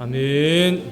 아멘.